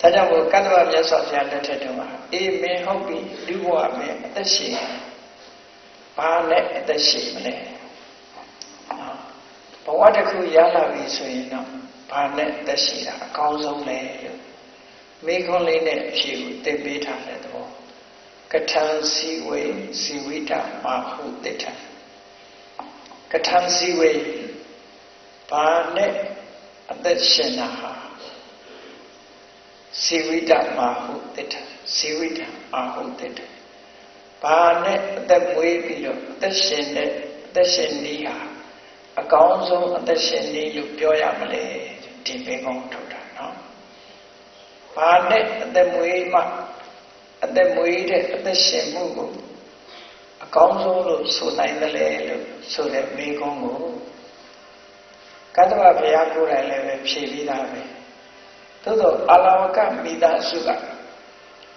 ဒါကြောင့်မို့ကတ္တဗမြတ်စွာဘုရားလက်ထက်တုန်းကအေးမင်းဟုတ်ပြီလူဘဝမင်းအသက်ရှင်ဘာနဲ့အသက်ရှင်မလဲဘဝတစ်ခုရလာပြီဆိုရင်တော့ဘာနဲ့အသက်ရှင်တာအကောင်းဆုံးလဲလို့မိခွန်းလေးနဲ့အဖြေကိုသိပေးထားတဲ့သဘောကထံစီဝေစီဝိတမဟုတိထံကထံစီဝေဘာနဲ့အသက်ရှင်တာဟာ စီဝိတမဟုတိထံစီဝိတမဟုတိထံဘာနဲ့အသက်မွေးပြီးတော့အသက်ရှင်တဲ့အသက်ရှင်နည်းဟာအကောင်းဆုံးအသက်ရှင်နည်းလို့ပြောရမလဲဒီဘေကုံထုတ်တာနော်ဘာနဲ့အသက်မွေးမှအသက်မွေးတဲ့အသက်ရှင်မှုကိုအကောင်းဆုံးလို့ဆိုနိုင်တယ်လေလို့ဆိုတဲ့ဘေကုံကိုကတ္တဗဘုရားကိုယ်တိုင်လည်းပဲဖြေပြီးသားပဲ သို့တော့အလာဝကမိသားစုက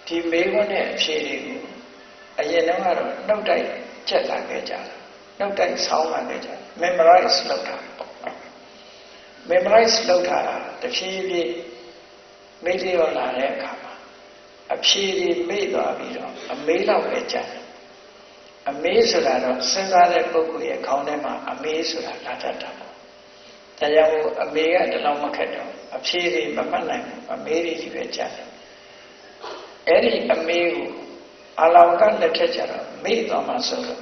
ဒီမေခွန်းနဲ့အဖြေတွေကိုအရင်တုန်းကတော့နှုတ်တိုက်ချက်လာခဲ့ကြတယ်နှုတ်တိုက်ဆောင်းလာခဲ့ကြတယ် memorize လုပ်တာပေါ့ memorize လုပ်တာတဖြည်းဖြည်းမေ့လျော့လာတဲ့အခါမှာအဖြေတွေမေ့သွားပြီးတော့အမေးလောက်ပဲကြာတယ်အမေးဆိုတာတော့စဉ်းစားတဲ့ပုဂ္ဂိုလ်ရဲ့ခေါင်းထဲမှာအမေးဆိုတာလာတတ်တာပေါ့ ဒါကြောင့်အမေကတလုံးမခက်တော့အဖြေတွေမမှတ်နိုင်ဘူးအမေးတွေကြီးပဲကြာတယ်အဲ့ဒီအမေးကိုအလောင်ကလက်ထက်ကြတော့မေ့သွားမှဆိုတော့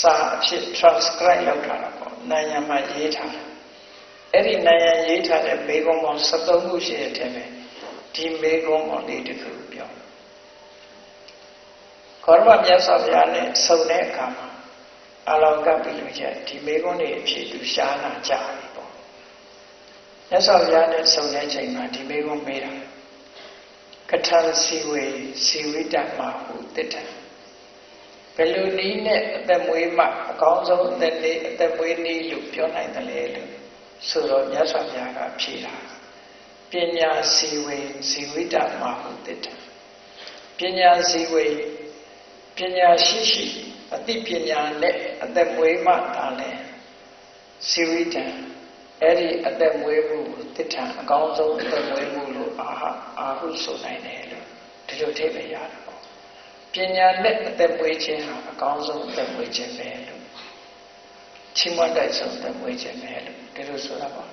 စာအဖြစ် transcribe လုပ်ထားတာပေါ့နာယံမှာရေးထားတာအဲ့ဒီနာယံရေးထားတဲ့မေကုံပေါင်း73ခုရှိတဲ့ထဲမှာဒီမေကုံပေါင်းလေးတစ်ခုပြောခေါရမမြတ်စွာဘုရားနဲ့ဆုံတဲ့အခါမှာအလောင်ကပ်ပြီးလို့ချက်ဒီမေကုံတွေအဖြစ်သူရှားလာကြပြီပေါ့ မြတ်စွာဘုရားနဲ့ဆုံတဲ့ချိန်မှာဒီမေကုံမေးတာကထံစီဝေစီဝိတမဟုတိတ္တဘယ်လိုနည်းနဲ့အသက်မွေးမှအကောင်းဆုံးအသက်လေးအသက်မွေးနည်းလို့ပြောနိုင်တယ်လေလို့ဆိုတော့မြတ်စွာဘုရားကဖြေတာပညာစီဝေစီဝိတမဟုတိတ္တပညာစီဝေပညာရှိရှိအသိပညာနဲ့အသက်မွေးမှဒါလည်းစီဝိတံ အဲ့ဒီအသက်မွေးမှုတိဋ္ဌံအကောင်းဆုံးအသက်မွေးမှုလို့အာဟအာဟုဆိုနိုင်တယ်လို့ဒီလိုထိပဲရတယ်ပေါ့ပညာနဲ့အသက်မွေးခြင်းဟာအကောင်းဆုံးအသက်မွေးခြင်းပဲလို့ချီးမွမ်းတိုက်ဆုံးအသက်မွေးခြင်းပဲလို့ဒီလိုဆိုတာပေါ့